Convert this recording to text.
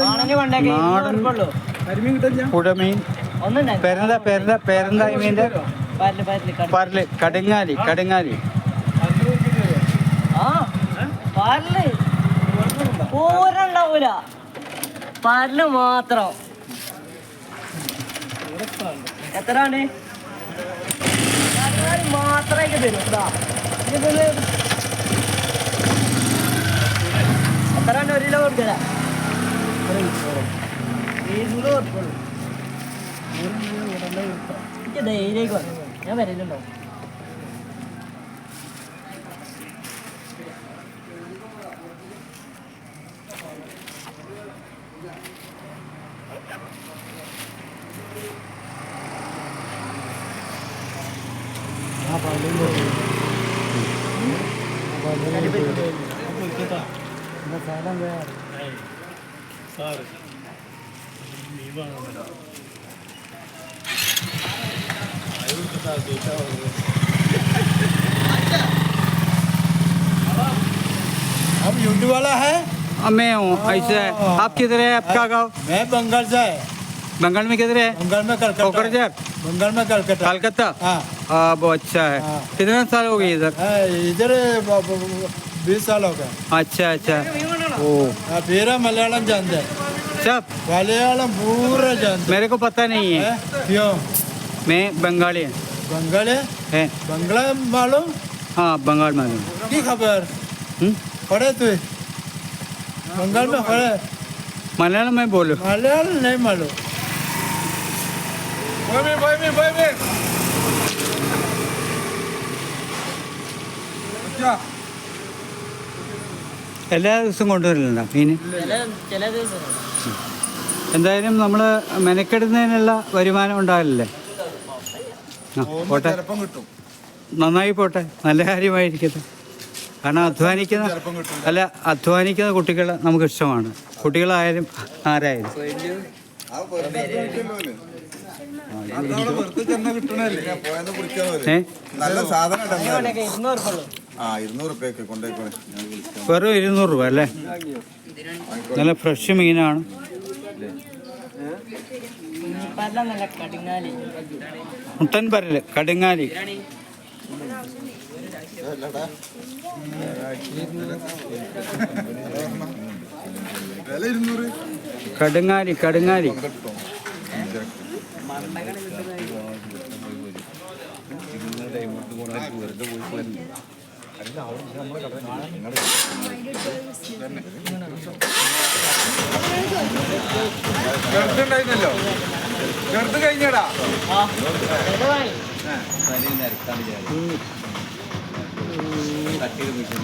നാടൻ പുഴമീൻ പെരന്ത പെരന്ത പെരന്ത മീന്റെ പരൽ പരൽ കട പരൽ കടുങ്ങാലി കടുങ്ങാലി. പൂരണ്ടാവൂല. പരൽ മാത്രം. എത്രയാണ് മാത്രമായിട്ട് തരും എത്രയാണ് ഒരു കിലോ കൊടുക്കല? ഇരുന്നൂറ് കൊടുക്കുള്ളൂ എനിക്ക് ധൈര്യമായിട്ട് വന്നു ഞാൻ വരലുണ്ടോ? अब यूट्यूब वाला है? मैं हूँ ऐसे आप किधर है? आपका गाँव? मैं बंगाल से है। बंगाल में किधर है? बंगाल में कलकत्ता। बंगाल में कलकत्ता। कलकत्ता? हाँ। हाँ बहुत अच्छा है। हाँ। कितने साल हो गए इधर? हाँ, इधर बीस साल हो गया अच्छा अच्छा। ओ। पूरा मलयालम जानते हैं। सब मलयालम पूरा जानते मेरे को पता नहीं है। हैं? क्यों? मैं बंगाली है, बंगाल है? है। बंगला मालूम? हाँ बंगाल में हूँ की खबर? हम्म? पढ़े तू? बंगाल में पढ़े? मलयालम में बोलो। मलयालम नहीं मालूम। എല്ലാ ദിവസവും കൊണ്ടുവരില്ല മീൻ? എന്തായാലും നമ്മൾ മെനക്കെടുന്നതിനുള്ള വരുമാനം ഉണ്ടാവില്ലേ ആ പോട്ടെ. നന്നായി പോട്ടെ. നല്ല കാര്യമായിരിക്കട്ടെ. കാരണം അധ്വാനിക്കുന്ന അല്ല അധ്വാനിക്കുന്ന കുട്ടികൾ നമുക്ക് ഇഷ്ടമാണ് കുട്ടികളായാലും ആരായാലും. ഏ? നല്ല സാധനം ആ വെറും ഇരുന്നൂറ് രൂപ അല്ലേ? നല്ല ഫ്രഷ് മീനാണ്. മുട്ടൻ പരൽ കടുങ്ങാലി. കടുങ്ങാലി കടുങ്ങാലി. കിട്ടും ചെറുതുണ്ടായിരുന്നല്ലോ. ചെറുത് കഴിഞ്ഞടാ. തട്ടിയത്